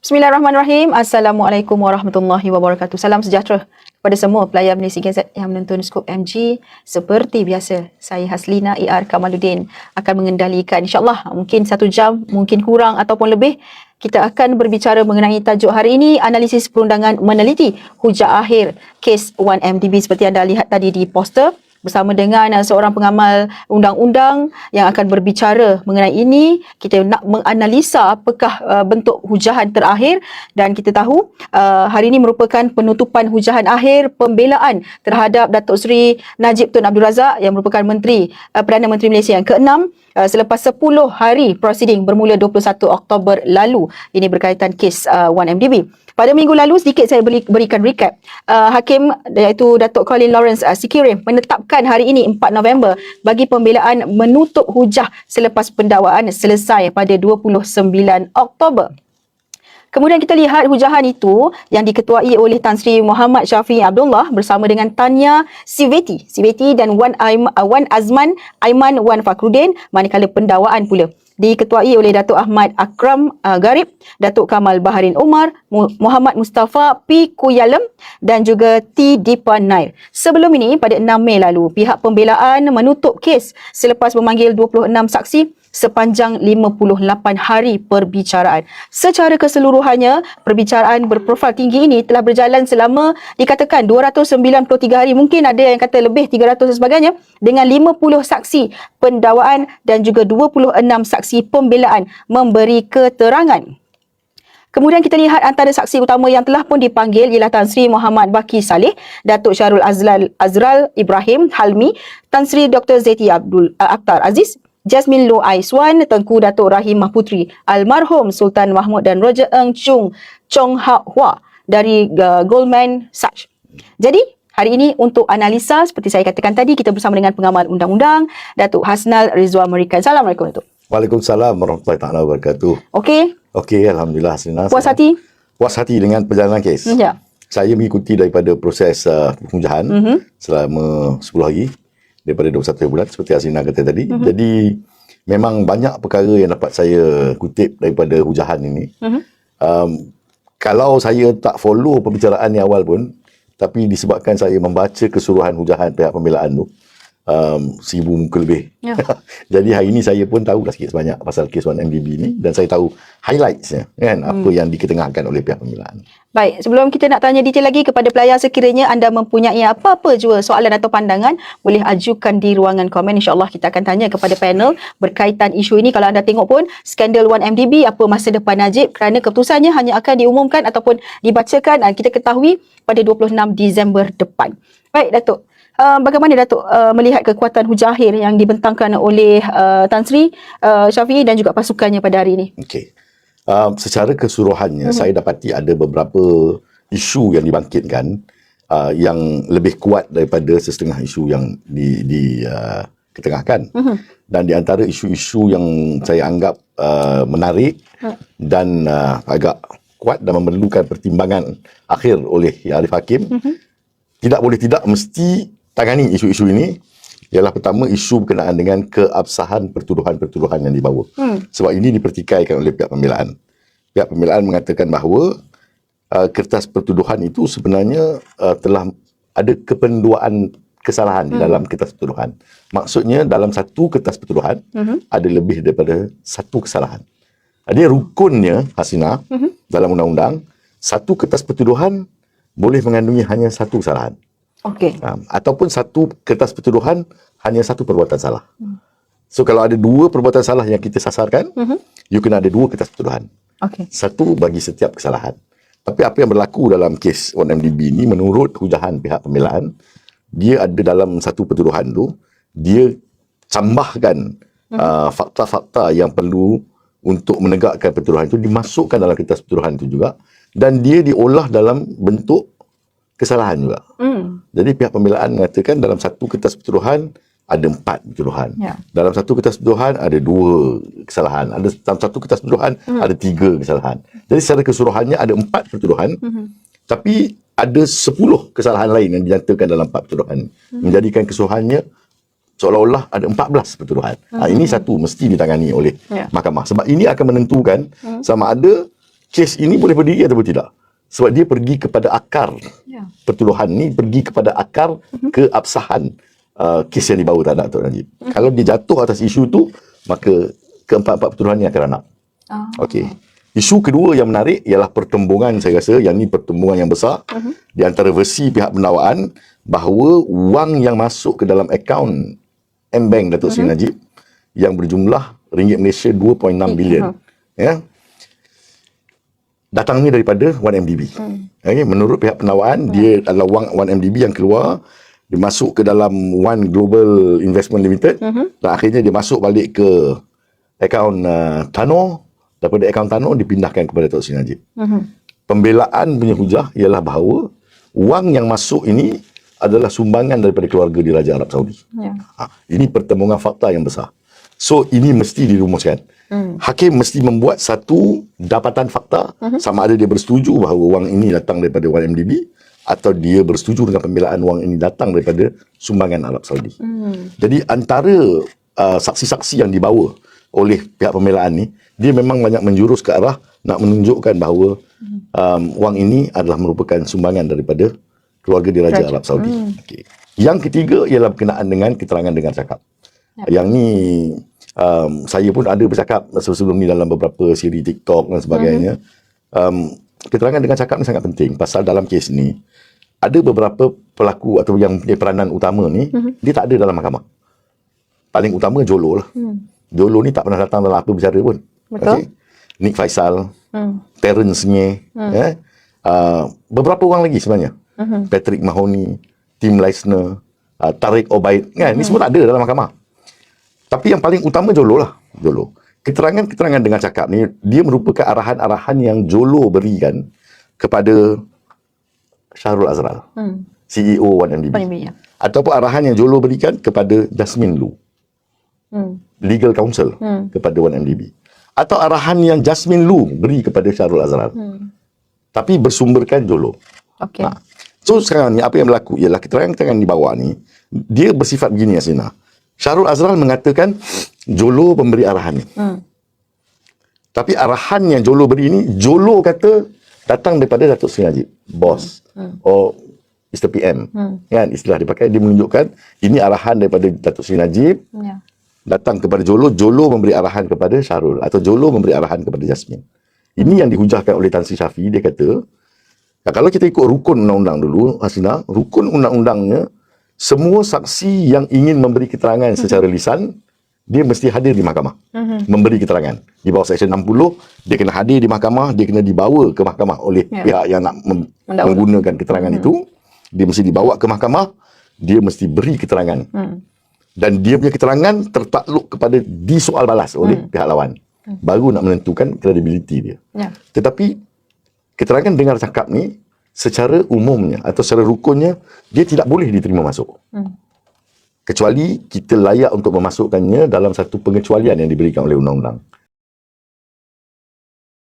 Bismillahirrahmanirrahim. Assalamualaikum warahmatullahi wabarakatuh. Salam sejahtera kepada semua pelayan Malaysia Gazette yang menonton Skop MG. Seperti biasa, saya Haslina ER Kamaluddin akan mengendalikan insyaAllah mungkin satu jam, mungkin kurang ataupun lebih. Kita akan berbicara mengenai tajuk hari ini, analisis perundangan meneliti hujah akhir kes 1MDB seperti anda lihat tadi di poster bersama dengan uh, seorang pengamal undang-undang yang akan berbicara mengenai ini. Kita nak menganalisa apakah uh, bentuk hujahan terakhir dan kita tahu uh, hari ini merupakan penutupan hujahan akhir pembelaan terhadap Datuk Seri Najib Tun Abdul Razak yang merupakan Menteri uh, Perdana Menteri Malaysia yang keenam uh, selepas 10 hari prosiding bermula 21 Oktober lalu. Ini berkaitan kes uh, 1MDB. Pada minggu lalu sedikit saya beri, berikan recap. Uh, Hakim iaitu Datuk Colin Lawrence uh, Sikirim menetapkan hari ini 4 November bagi pembelaan menutup hujah selepas pendakwaan selesai pada 29 Oktober. Kemudian kita lihat hujahan itu yang diketuai oleh Tan Sri Muhammad Syafiee Abdullah bersama dengan Tanya Siveti, Siveti dan Wan, Aim, uh, Wan Azman Aiman Wan Fakrudin manakala pendakwaan pula diketuai oleh Datuk Ahmad Akram uh, Garib, Datuk Kamal Baharin Umar, Muhammad Mustafa P. Kuyalem dan juga T. Dipa Nair. Sebelum ini, pada 6 Mei lalu, pihak pembelaan menutup kes selepas memanggil 26 saksi sepanjang 58 hari perbicaraan. Secara keseluruhannya, perbicaraan berprofil tinggi ini telah berjalan selama dikatakan 293 hari. Mungkin ada yang kata lebih 300 dan sebagainya dengan 50 saksi pendakwaan dan juga 26 saksi pembelaan memberi keterangan. Kemudian kita lihat antara saksi utama yang telah pun dipanggil ialah Tan Sri Muhammad Baki Saleh, Datuk Syarul Azlal Azral Ibrahim Halmi, Tan Sri Dr. Zeti Abdul uh, Akhtar Aziz, Jasmine Loh Aiswan, Tengku Datuk Rahim Mahputri, Almarhum Sultan Mahmud dan Roger Eng Chung Chong Hak Hua dari uh, Goldman Sachs. Jadi, hari ini untuk analisa seperti saya katakan tadi, kita bersama dengan pengamal undang-undang, Datuk Hasnal Rizwan Merikan. Assalamualaikum Datuk. Waalaikumsalam warahmatullahi taala wabarakatuh. Okey. Okey, alhamdulillah Haslina. Puas hati? Puas hati dengan perjalanan kes. Ya. Saya mengikuti daripada proses uh, penghujaan mm-hmm. selama 10 hari daripada 21 bulan seperti Azina kata tadi. Mm-hmm. Jadi memang banyak perkara yang dapat saya kutip daripada hujahan ini. Mm-hmm. Um, kalau saya tak follow pembicaraan yang awal pun, tapi disebabkan saya membaca keseluruhan hujahan pihak pembelaan tu, um, seribu muka lebih. Ya. Jadi hari ini saya pun tahu sikit sebanyak pasal kes 1MDB ni dan saya tahu highlightsnya kan hmm. apa yang diketengahkan oleh pihak pembelaan. Baik, sebelum kita nak tanya detail lagi kepada pelayan sekiranya anda mempunyai apa-apa jua soalan atau pandangan, boleh ajukan di ruangan komen. InsyaAllah kita akan tanya kepada panel berkaitan isu ini. Kalau anda tengok pun, skandal 1MDB, apa masa depan Najib kerana keputusannya hanya akan diumumkan ataupun dibacakan, kita ketahui pada 26 Disember depan. Baik, Datuk. Uh, bagaimana Datuk uh, melihat kekuatan hujah akhir yang dibentangkan oleh uh, Tan Sri uh, Syafiee dan juga pasukannya pada hari ini? Okey. Uh, secara keseluruhannya uh-huh. saya dapati ada beberapa isu yang dibangkitkan uh, yang lebih kuat daripada setengah isu yang di di uh, ketengahkan. Uh-huh. Dan di antara isu-isu yang saya anggap uh, menarik uh-huh. dan uh, agak kuat dan memerlukan pertimbangan akhir oleh Arif Hakim uh-huh. tidak boleh tidak mesti tangani isu-isu ini ialah pertama isu berkenaan dengan keabsahan pertuduhan-pertuduhan yang dibawa. Hmm. Sebab ini dipertikaikan oleh pihak pembelaan. Pihak pembelaan mengatakan bahawa uh, kertas pertuduhan itu sebenarnya uh, telah ada kependuaan kesalahan hmm. di dalam kertas pertuduhan. Maksudnya dalam satu kertas pertuduhan hmm. ada lebih daripada satu kesalahan. Dia rukunnya Hasina hmm. dalam undang-undang satu kertas pertuduhan boleh mengandungi hanya satu kesalahan. Okey. Um, ataupun satu kertas pertuduhan hanya satu perbuatan salah. Hmm. So kalau ada dua perbuatan salah yang kita sasarkan, uh-huh. you kena ada dua kertas pertuduhan. Okey. Satu bagi setiap kesalahan. Tapi apa yang berlaku dalam kes 1MDB ini menurut hujahan pihak pembelaan, dia ada dalam satu pertuduhan tu, dia tambahkan uh-huh. uh, fakta-fakta yang perlu untuk menegakkan pertuduhan itu dimasukkan dalam kertas pertuduhan itu juga dan dia diolah dalam bentuk kesalahan juga. Mm. Jadi pihak pembelaan mengatakan dalam satu kertas pertuduhan ada empat pertuduhan. Yeah. Dalam satu kertas pertuduhan ada dua kesalahan. Ada dalam satu kertas pertuduhan mm. ada tiga kesalahan. Jadi secara keseluruhannya ada empat pertuduhan. Mm-hmm. Tapi ada sepuluh kesalahan lain yang dinyatakan dalam empat pertuduhan. Mm. Menjadikan keseluruhannya seolah-olah ada empat belas pertuduhan. Mm-hmm. Ha, ini satu mesti ditangani oleh yeah. mahkamah. Sebab ini akan menentukan mm. sama ada kes ini boleh berdiri ataupun tidak. Sebab dia pergi kepada akar Ya. pertuduhan ni pergi kepada akar keabsahan uh, kes yang dibawa terhadap Datuk Najib. Kalau dia jatuh atas isu tu, maka keempat-empat pertuduhan ni akan anak. Ah. Okey. Isu kedua yang menarik ialah pertembungan saya rasa yang ni pertembungan yang besar uh-huh. di antara versi pihak pendakwaan bahawa wang yang masuk ke dalam akaun M-Bank Datuk Seri Najib yang berjumlah ringgit Malaysia 2.6 bilion. Ya. Datangnya daripada 1MDB. Hmm. Okay, menurut pihak pendakwaan dia adalah wang 1MDB yang keluar dia masuk ke dalam One Global Investment Limited dan akhirnya dia masuk balik ke akaun uh, Tano daripada akaun Tano dipindahkan kepada Datuk Seri Najib. Mhm. Pembelaan punya hujah ialah bahawa wang yang masuk ini adalah sumbangan daripada keluarga di Raja Arab Saudi. Ya. Ha, ini pertembungan fakta yang besar. So ini mesti dirumuskan. Hmm. Hakim mesti membuat satu dapatan fakta uh-huh. sama ada dia bersetuju bahawa wang ini datang daripada 1MDB atau dia bersetuju dengan pembelaan wang ini datang daripada sumbangan Arab Saudi. Hmm. Jadi antara uh, saksi-saksi yang dibawa oleh pihak pembelaan ni dia memang banyak menjurus ke arah nak menunjukkan bahawa um, wang ini adalah merupakan sumbangan daripada keluarga di Raja. Arab Saudi. Hmm. Okay. Yang ketiga ialah berkenaan dengan keterangan dengar cakap. Yang ni um, saya pun ada bercakap sebelum ni dalam beberapa siri TikTok dan sebagainya. Um, keterangan dengar cakap ni sangat penting pasal dalam kes ni ada beberapa pelaku atau yang punya peranan utama ni dia tak ada dalam mahkamah. Paling utama Jolo lah. Jolo ni tak pernah datang dalam apa bicara pun. Betul. Nick Faisal, Hmm. Terence Nye, eh, uh, beberapa orang lagi sebenarnya. Patrick Mahoney, Tim Leisner, uh, Tariq Obaid, kan? Ni semua tak ada dalam mahkamah. Tapi yang paling utama Jolo lah. Jolo. Keterangan-keterangan dengan cakap ni, dia merupakan arahan-arahan yang Jolo berikan kepada Syahrul Azral, Hmm. CEO 1MDB. Paling ya. Ataupun arahan yang Jolo berikan kepada Jasmine Lu, Hmm. legal counsel Hmm. kepada 1MDB. Atau arahan yang Jasmine Lu beri kepada Syahrul Azral. Hmm. Tapi bersumberkan Jolo. Okey. Ha. So sekarang ni apa yang berlaku ialah keterangan-keterangan di bawah ni dia bersifat begini Asina. Syahrul Azral mengatakan Jolo pemberi arahan ni. Hmm. Tapi arahan yang Jolo beri ni Jolo kata datang daripada Datuk Seri Najib, bos. Hmm. Or Mr. PM. Hmm. Kan istilah dipakai dia menunjukkan ini arahan daripada Datuk Seri Najib Ya. datang kepada Jolo, Jolo memberi arahan kepada Syarul atau Jolo memberi arahan kepada Jasmine. Ini yang dihujahkan oleh Tan Sri Syafi, dia kata, "Ya, kalau kita ikut rukun undang-undang dulu, Hasina, rukun undang-undangnya, semua saksi yang ingin memberi keterangan secara lisan, dia mesti hadir di mahkamah. Memberi keterangan. Di bawah Seksyen 60, dia kena hadir di mahkamah, dia kena dibawa ke mahkamah oleh Ya. pihak yang nak mem- Mendakwa. menggunakan keterangan itu. Dia mesti dibawa ke mahkamah, dia mesti beri keterangan Hmm. dan dia punya keterangan tertakluk kepada disoal balas oleh pihak lawan. Baru nak menentukan kredibiliti dia. Ya. Tetapi keterangan dengar cakap ni secara umumnya atau secara rukunnya dia tidak boleh diterima masuk. Hmm. Kecuali kita layak untuk memasukkannya dalam satu pengecualian yang diberikan oleh undang-undang.